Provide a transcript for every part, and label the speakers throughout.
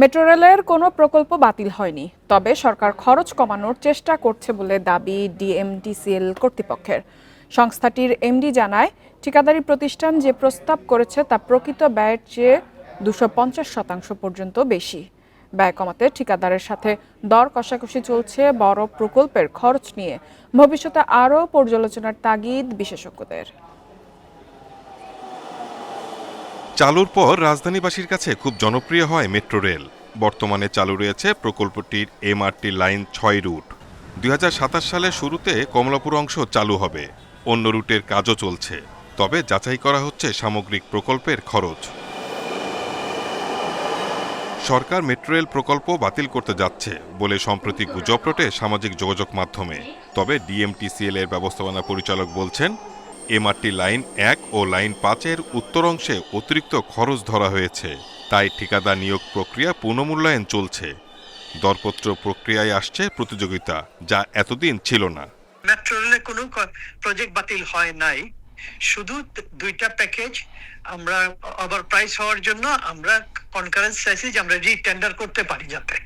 Speaker 1: Metro রেলের কোনো প্রকল্প বাতিল হয়নি, তবে সরকার খরচ কমানোর চেষ্টা করছে বলে দাবি ডিএমডিসিএল কর্তৃপক্ষের। সংস্থাটির এমডি জানায়, ঠিকাদারি প্রতিষ্ঠান যে প্রস্তাব করেছে তা প্রকৃত ব্যয়ের চেয়ে দুশো শতাংশ পর্যন্ত বেশি। ব্যয় কমাতে ঠিকাদারের সাথে দর কষাকষি চলছে বড় প্রকল্পের খরচ নিয়ে। ভবিষ্যতে আরও পর্যালোচনার তাগিদ বিশেষজ্ঞদের।
Speaker 2: চালুর পর রাজধানীবাসীর কাছে খুব জনপ্রিয় হয় মেট্রো রেল। বর্তমানে চালু রয়েছে প্রকল্পটির এমআরটি লাইন ছয় রুট। দুই হাজার সাতাশ সালের শুরুতে কমলাপুর অংশ চালু হবে। অন্য রুটের কাজও চলছে। তবে যাচাই করা হচ্ছে সামগ্রিক প্রকল্পের খরচ। সরকার মেট্রো রেল প্রকল্প বাতিল করতে যাচ্ছে বলে সম্প্রতি গুজব রটে সামাজিক যোগাযোগ মাধ্যমে। তবে ডিএমটিসিএল এর ব্যবস্থাপনা পরিচালক বলছেন এমআরটি লাইন এক ও লাইন পাঁচের উত্তর অংশে অতিরিক্ত খরচ ধরা হয়েছে। তাই ঠিকাদার নিয়োগ প্রক্রিয়া পুনমূল্যায়ন চলছে। দরপত্র প্রক্রিয়ায় আসছে প্রতিযোগিতা, যা এতদিন ছিল না।
Speaker 3: মেট্রো রেলে কোনো প্রজেক্ট বাতিল হয় নাই। শুধু দুইটা প্যাকেজ আমরা ওভার প্রাইস হওয়ার জন্য আমরা কনকারেন্স চাইছি যে আমরা রিটেন্ডার করতে পারি যাতে।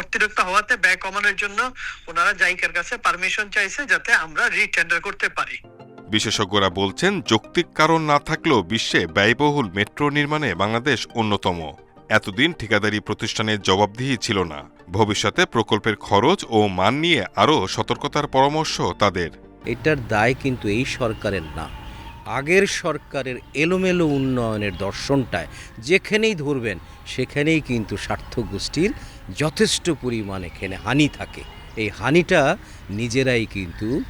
Speaker 3: অতিরিক্ত হওয়াতে ব্যয় কমানোর জন্য ওনারা জাইকার কাছে পারমিশন চাইছে যাতে আমরা রিটেন্ডার করতে পারি।
Speaker 2: বিশেষজ্ঞরা বলছেন, যৌক্তিক কারণ না থাকলেও বিশ্বে ব্যয়বহুল মেট্রো নির্মাণে বাংলাদেশ অন্যতম। এতদিন ঠিকাদারি প্রতিষ্ঠানের জবাবদিহি ছিল না। ভবিষ্যতে প্রকল্পের খরচ ও মান নিয়ে আরও সতর্কতার পরামর্শ তাদের।
Speaker 4: এটার দায় কিন্তু এই সরকারের না। আগের সরকারের এলোমেলো উন্নয়নের দর্শনটায় যেখানেই ধরবেন, সেখানেই কিন্তু স্বার্থ গোষ্ঠীর যথেষ্ট পরিমাণ এখানে হানি থাকে। এই হানিটা নিজেরাই কিন্তু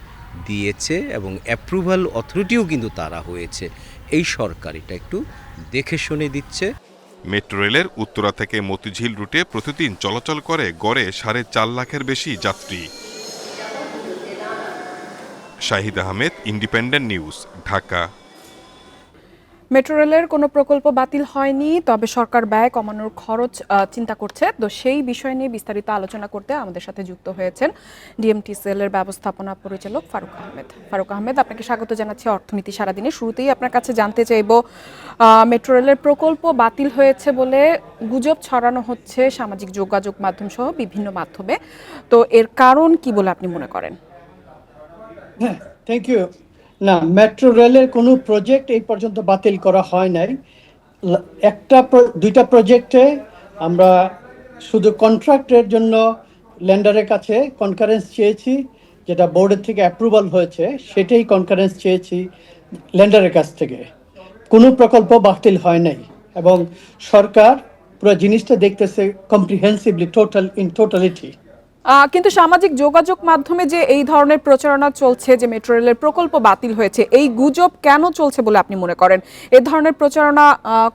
Speaker 4: দিয়েছে এবং অ্যাপ্রুভাল অথরিটিও কিন্তু তারা হয়েছে। এই সরকার এটা একটু দেখে শুনে দিচ্ছে।
Speaker 2: মেট্রো রেলের উত্তরা থেকে মতিঝিল রুটে প্রতিদিন চলাচল করে গড়ে সাড়ে চার লাখের বেশি যাত্রী। Shahid Ahmed Independent News Dhaka.
Speaker 1: Metro রেলের কোনো প্রকল্প বাতিল হয়নি, তবে সরকার ব্যয় কমানোর খরচ চিন্তা করছে। তো সেই বিষয় নিয়ে বিস্তারিত আলোচনা করতে আমাদের সাথে যুক্ত হয়েছেন ডিএমটিসিএল এর ব্যবস্থাপনা পরিচালক ফারুক আহমেদ। ফারুক আহমেদ, আপনাকে স্বাগত জানাচ্ছি অর্থনীতি সারাদিনে। শুরুতেই আপনার কাছে জানতে চাইব মেট্রো রেলের প্রকল্প বাতিল হয়েছে বলে গুজব ছড়ানো হচ্ছে সামাজিক যোগাযোগ মাধ্যম সহ বিভিন্ন মাধ্যমে। তো এর কারণ কি বলে আপনি মনে করেন?
Speaker 5: হ্যাঁ থ্যাংক ইউ না, মেট্রো রেলের কোনো প্রজেক্ট এই পর্যন্ত বাতিল করা হয় নাই। একটা দুইটা প্রজেক্টে আমরা শুধু কন্ট্রাক্টের জন্য ল্যান্ডারের কাছে কনকারেন্স চেয়েছি, যেটা বোর্ডের থেকে অ্যাপ্রুভাল হয়েছে, সেটাই কনকারেন্স চেয়েছি ল্যান্ডারের কাছ থেকে। কোনো প্রকল্প বাতিল হয় নাই এবং সরকার পুরো জিনিসটা দেখতেছে কম্প্রিহেন্সিভলি টোটাল ইন টোটালিটি
Speaker 1: কিন্তু সামাজিক যোগাযোগ মাধ্যমে যে এই ধরনের প্রচারণা চলছে যে মেট্রো রেলের প্রকল্প বাতিল হয়েছে এই গুজব কেন চলছে বলে আপনি মনে করেন? এই ধরনের প্রচারণা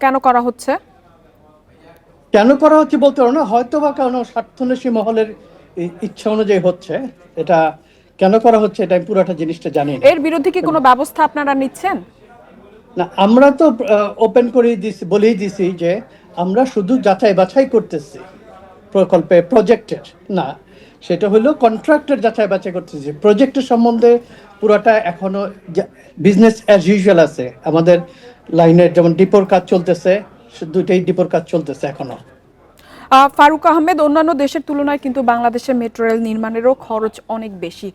Speaker 1: কেন করা হচ্ছে?
Speaker 5: কেন করা হচ্ছে বলতে পারো না হয়তো বা কারণ স্বার্থন্বেষী মহলের ইচ্ছা অনুযায়ী হচ্ছে। এটা কেন করা হচ্ছে এটা আমি পুরোটা জিনিসটা জানি না।
Speaker 1: এর বিরুদ্ধে কি কোনো ব্যবস্থা আপনারা নিচ্ছেন?
Speaker 5: না আমরা তো ওপেন করে দিছি বলেই দিছি যে আমরা শুধু যাচাই বাছাই করতেছি প্রকল্পে প্রজেক্টের না সেটা হলো কন্ট্রাক্টর যাচাই বাছাই করতেছি। প্রজেক্টের সম্বন্ধে পুরোটা এখনও বিজনেস অ্যাজ ইউজুয়াল আছে। আমাদের লাইনের যেমন ডিপোর কাজ চলতেছে দুইটাই ডিপোর কাজ চলতেছে
Speaker 1: এখনও। ফারুক আহমেদ, অন্যান্য দেশের তুলনায় কিন্তু বাংলাদেশের মেট্রো রেল নির্মাণেরও খরচ অনেক বেশি।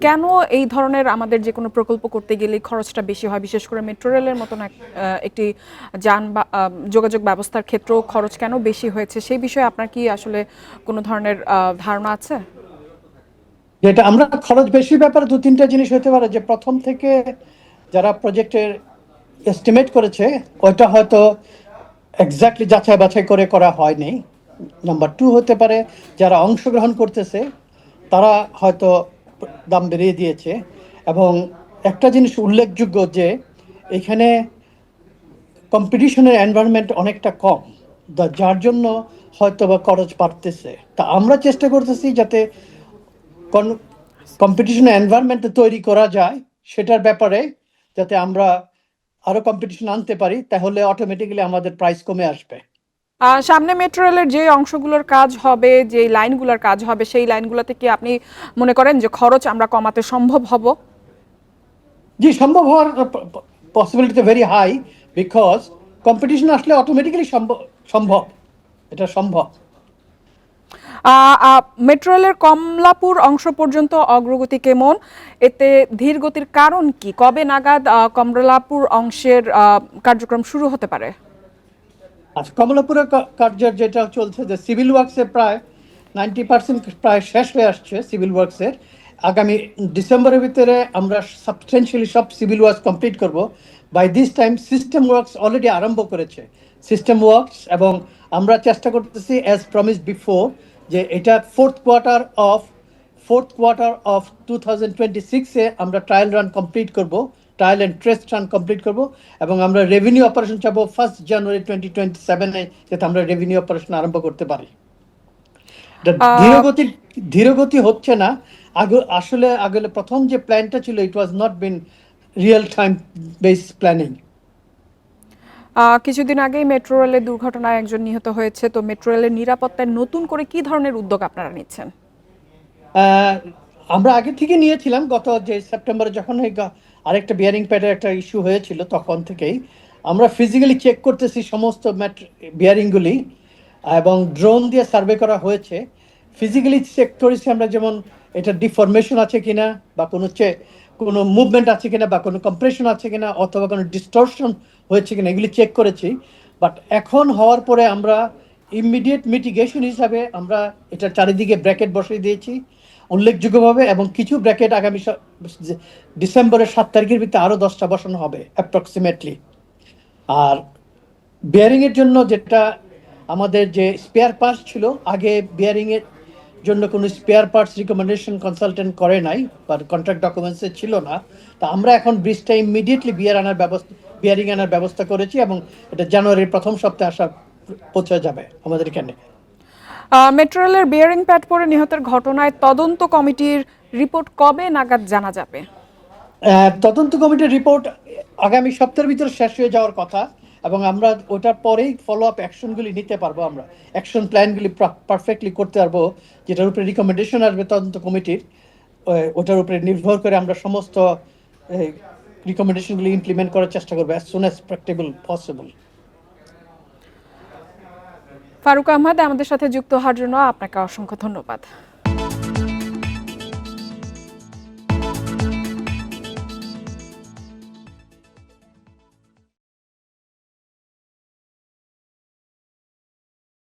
Speaker 1: কেন এই ধরনের আমাদের যে কোনো প্রকল্প করতে গেলে খরচটা বেশি হয়? বিশেষ করে মেট্রো রেলের মতন এক- একটি যান বা যোগাযোগ ব্যবস্থার ক্ষেত্রেও খরচ কেন বেশি হয়েছে? সেই বিষয়ে আপনার কি আসলে কোনো ধরনের ধারণা আছে?
Speaker 5: যেটা আমরা খরচ বেশি ব্যাপারে দু, তিনটা জিনিস হতে পারে। যে প্রথম থেকে যারা প্রজেক্টের এস্টিমেট করেছে, ওইটা হয়তো এক্স্যাক্টলি যাচাই বাছাই করে করা হয়নি। নাম্বার টু হতে পারে, যারা অংশগ্রহণ করতেছে, তারা হয়তো দাম বেরিয়ে দিয়েছে। এবং একটা জিনিস উল্লেখযোগ্য যে, এখানে কম্পিটিশনের এনভায়রনমেন্ট অনেকটা কম। যার জন্য হয়তো বা খরচ বাড়তেছে। তা আমরা চেষ্টা করতেছি যাতে কম্পিটিশনের এনভায়রনমেন্ট তৈরি করা যায়, সেটার ব্যাপারে যাতে আমরা আরও কম্পিটিশন আনতে পারি তাহলে অটোমেটিক্যালি আমাদের প্রাইস কমে আসবে।
Speaker 1: সামনে মেট্রো রেলের যে অংশগুলোর কাজ হবে যে লাইনগুলোর কাজ হবে সেই লাইনগুলোতে কি আপনি মনে করেন যে খরচ আমরা কমাতে সম্ভব হব?
Speaker 5: জি সম্ভব হওয়ার possibility very high because competition আসলে অটোমেটিক্যালি সম্ভব সম্ভব। এটা সম্ভব।
Speaker 1: মেট্রো রেলের কমলাপুর অংশ পর্যন্ত অগ্রগতি কেমন? এতে ধীর গতির কারণ কি? কবে নাগাদ কমলাপুর অংশের কার্যক্রম শুরু হতে পারে?
Speaker 5: আচ্ছা কমলাপুরের কার্যের যেটা চলছে যে সিভিল ওয়ার্কসে প্রায় নাইনটি পার্সেন্ট প্রায় শেষ হয়ে আসছে সিভিল ওয়ার্কসের। আগামী ডিসেম্বরের ভিতরে আমরা সাবস্টেন্সিয়ালি সব সিভিল ওয়ার্কস কমপ্লিট করব। By this time system works already আরম্ভ করেছে। সিস্টেম ওয়ার্কস এবং আমরা চেষ্টা করতেছি অ্যাজ প্রমিস বিফোর যে এটা fourth quarter of fourth quarter of two thousand twenty সিক্সে আমরা ট্রায়াল রান কমপ্লিট করব trial and test run complete করব এবং আমরা রেভিনিউ অপারেশন চাবো ফার্স্ট জানুয়ারি টোয়েন্টি টোয়েন্টি সেভেনে যাতে আমরা রেভিনিউ অপারেশন আরম্ভ করতে পারি। ধীরগতি ধীরগতি হচ্ছে না আগে আসলে আগে প্রথম যে প্ল্যানটা ছিল it was not been real time base planning
Speaker 1: কিছুদিন আগেই মেট্রো রেলের দুর্ঘটনায় একজন নিহত হয়েছে। তো মেট্রো রেলের নিরাপত্তায় নতুন করে কি ধরনের উদ্যোগ আপনারা নিচ্ছেন?
Speaker 5: আমরা আগে থেকে নিয়েছিলাম, গত যে সেপ্টেম্বরে যখন আরেকটা বিয়ারিং প্যাডের একটা ইস্যু হয়েছিল, তখন থেকেই। আমরা ফিজিক্যালি চেক করতেছি সমস্ত বিয়ারিংগুলি এবং ড্রোন দিয়ে সার্ভে করা হয়েছে। ফিজিক্যালি চেক করেছি আমরা যেমন এটা ডিফরমেশন আছে কিনা, বা কোনো কোনো মুভমেন্ট আছে কিনা, বা কোনো কম্প্রেশন আছে কিনা, অথবা কোনো ডিস্টরশন হয়েছে কিনা, এগুলি চেক করেছি। বাট এখন হওয়ার পরে আমরা ইমিডিয়েট মিটিগেশন হিসাবে আমরা এটা চারিদিকে ব্র্যাকেট বসিয়ে দিয়েছি। উল্লেখযোগ্যভাবে এবং কিছু ব্র্যাকেট আগামী ডিসেম্বরের সাত তারিখের ভিতরে আরও দশটা বসানো হবে অ্যাপ্রক্সিমেটলি আর বিয়ারিংয়ের জন্য যেটা আমাদের যে স্পেয়ার পার্টস ছিল, আগে বিয়ারিং এর জন্য কোনো স্পেয়ার পার্টস রিকমেন্ডেশন কনসালটেন্ট করে নাই বা কন্ট্রাক্ট ডকুমেন্টসে ছিল না। তা আমরা এখন ব্রিজটা ইমিডিয়েটলি বিয়ার আনার ব্যবস্থা বিয়ারিং আনার ব্যবস্থা করেছি এবং এটা জানুয়ারির প্রথম সপ্তাহে আসা পৌঁছে যাবে আমাদের এখানে।
Speaker 1: আহ, মেট্রো রেলের বিয়ারিং প্যাড পরে নিহতের ঘটনায় তদন্ত কমিটির রিপোর্ট কবে নাগাদ জানা যাবে?
Speaker 5: তদন্ত কমিটির রিপোর্ট আগামী সপ্তাহের ভিতরে শেষ হয়ে যাওয়ার কথা। এবং আমরা ওটার পরেই ফলো আপ অ্যাকশনগুলি নিতে পারব আমরা। অ্যাকশন প্ল্যানগুলি পারফেক্টলি করতে পারব, যেটার উপরে রিকমেন্ডেশন আসবে তদন্ত কমিটির ওটার উপরে নির্ভর করে আমরা সমস্ত রিকমেন্ডেশনগুলি ইমপ্লিমেন্ট করার চেষ্টা করব as soon as practicable possible
Speaker 1: Faruk Ahmed আমাদের সাথে যুক্ত হওয়ার জন্য আপনাকে অসংখ্য ধন্যবাদ।